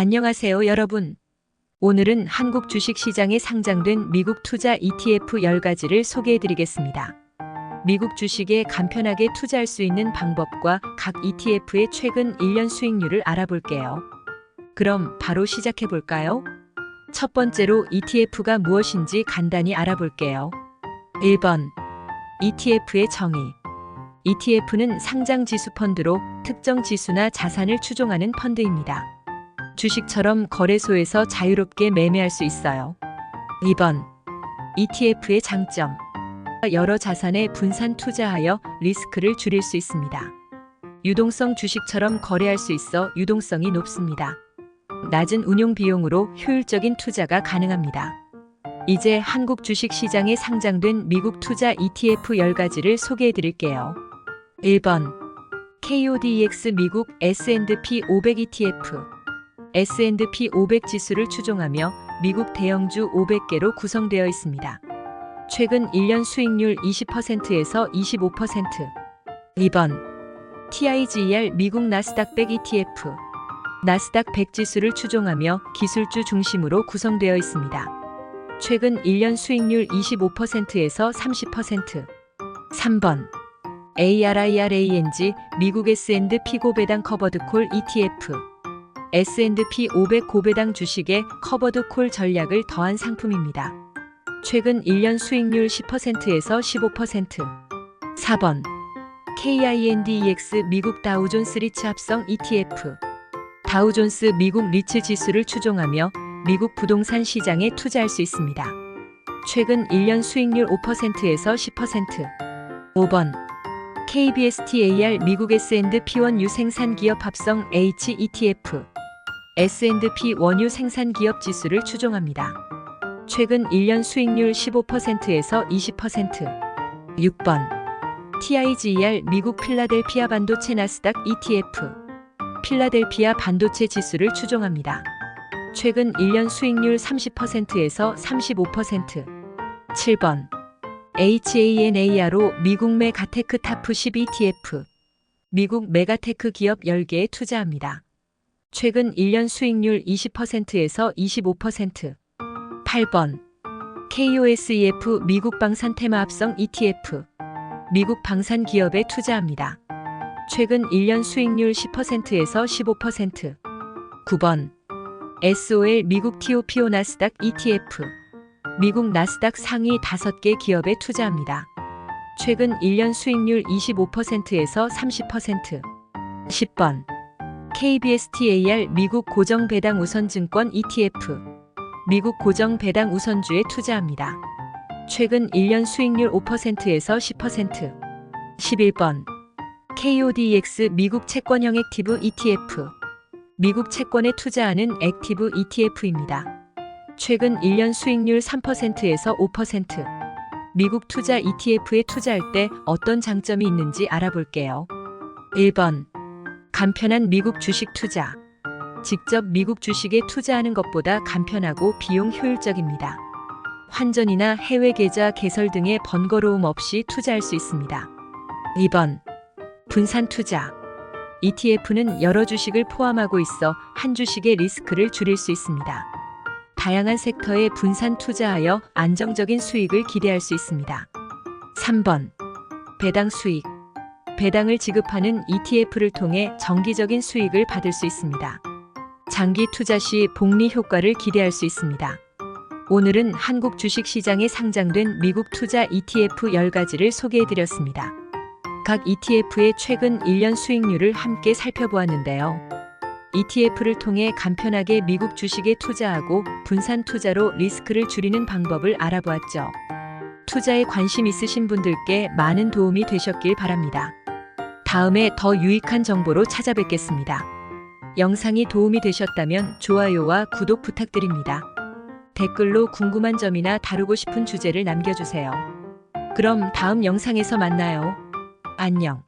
안녕하세요, 여러분. 오늘은 한국 주식시장에 상장된 미국 투자 ETF 10가지를 소개해 드리겠습니다. 미국 주식에 간편하게 투자할 수 있는 방법과 각 ETF의 최근 1년 수익률을 알아볼게요. 그럼 바로 시작해 볼까요? 첫 번째로 ETF가 무엇인지 간단히 알아볼게요. 1번. ETF의 정의. ETF는 상장 지수 펀드로 특정 지수나 자산을 추종하는 펀드입니다. 주식처럼 거래소에서 자유롭게 매매할 수 있어요. 2번. ETF의 장점. 여러 자산에 분산 투자하여 리스크를 줄일 수 있습니다. 유동성 주식처럼 거래할 수 있어 유동성이 높습니다. 낮은 운용 비용으로 효율적인 투자가 가능합니다. 이제 한국 주식 시장에 상장된 미국 투자 ETF 10가지를 소개해 드릴게요. 1번. KODX 미국 S&P 500 ETF. S&P 500 지수를 추종하며 미국 대형주 500개로 구성되어 있습니다. 최근 1년 수익률 20%에서 25%. 2번. TIGR 미국 나스닥 100 ETF. 나스닥 100 지수를 추종하며 기술주 중심으로 구성되어 있습니다. 최근 1년 수익률 25%에서 30%. 3번. ARIRANG 미국 S&P 고배당 커버드 콜 ETF. S&P 500 고배당 주식에 커버드 콜 전략을 더한 상품입니다. 최근 1년 수익률 10%에서 15%. 4번. KINDEX 미국 다우존스 리츠 합성 ETF. 다우존스 미국 리츠 지수를 추종하며 미국 부동산 시장에 투자할 수 있습니다. 최근 1년 수익률 5%에서 10%. 5번. KBSTAR 미국 S&P 원유 생산 기업 합성 H ETF. S&P 원유 생산 기업 지수를 추종합니다. 최근 1년 수익률 15%에서 20%. 6번. TIGR 미국 필라델피아 반도체 나스닥 ETF. 필라델피아 반도체 지수를 추종합니다. 최근 1년 수익률 30%에서 35%. 7번. HANARO 미국 메가테크 타프 10 ETF. 미국 메가테크 기업 10개에 투자합니다. 최근 1년 수익률 20%에서 25%. 8번. KOSEF 미국 방산 테마 합성 ETF. 미국 방산 기업에 투자합니다. 최근 1년 수익률 10%에서 15%. 9번. SOL 미국 TOPO 나스닥 ETF. 미국 나스닥 상위 5개 기업에 투자합니다. 최근 1년 수익률 25%에서 30%. 10번. KBSTAR 미국 고정 배당 우선증권 ETF. 미국 고정 배당 우선주에 투자합니다. 최근 1년 수익률 5%에서 10%. 11번. KODX 미국 채권형 액티브 ETF. 미국 채권에 투자하는 액티브 ETF입니다. 최근 1년 수익률 3%에서 5%. 미국 투자 ETF에 투자할 때 어떤 장점이 있는지 알아볼게요. 1번. 간편한 미국 주식 투자. 직접 미국 주식에 투자하는 것보다 간편하고 비용 효율적입니다. 환전이나 해외 계좌 개설 등의 번거로움 없이 투자할 수 있습니다. 2번. 분산 투자. ETF는 여러 주식을 포함하고 있어 한 주식의 리스크를 줄일 수 있습니다. 다양한 섹터에 분산 투자하여 안정적인 수익을 기대할 수 있습니다. 3번. 배당 수익. 배당을 지급하는 ETF를 통해 정기적인 수익을 받을 수 있습니다. 장기 투자 시 복리 효과를 기대할 수 있습니다. 오늘은 한국 주식 시장에 상장된 미국 투자 ETF 10가지를 소개해 드렸습니다. 각 ETF의 최근 1년 수익률을 함께 살펴보았는데요. ETF를 통해 간편하게 미국 주식에 투자하고 분산 투자로 리스크를 줄이는 방법을 알아보았죠. 투자에 관심 있으신 분들께 많은 도움이 되셨길 바랍니다. 다음에 더 유익한 정보로 찾아뵙겠습니다. 영상이 도움이 되셨다면 좋아요와 구독 부탁드립니다. 댓글로 궁금한 점이나 다루고 싶은 주제를 남겨주세요. 그럼 다음 영상에서 만나요. 안녕.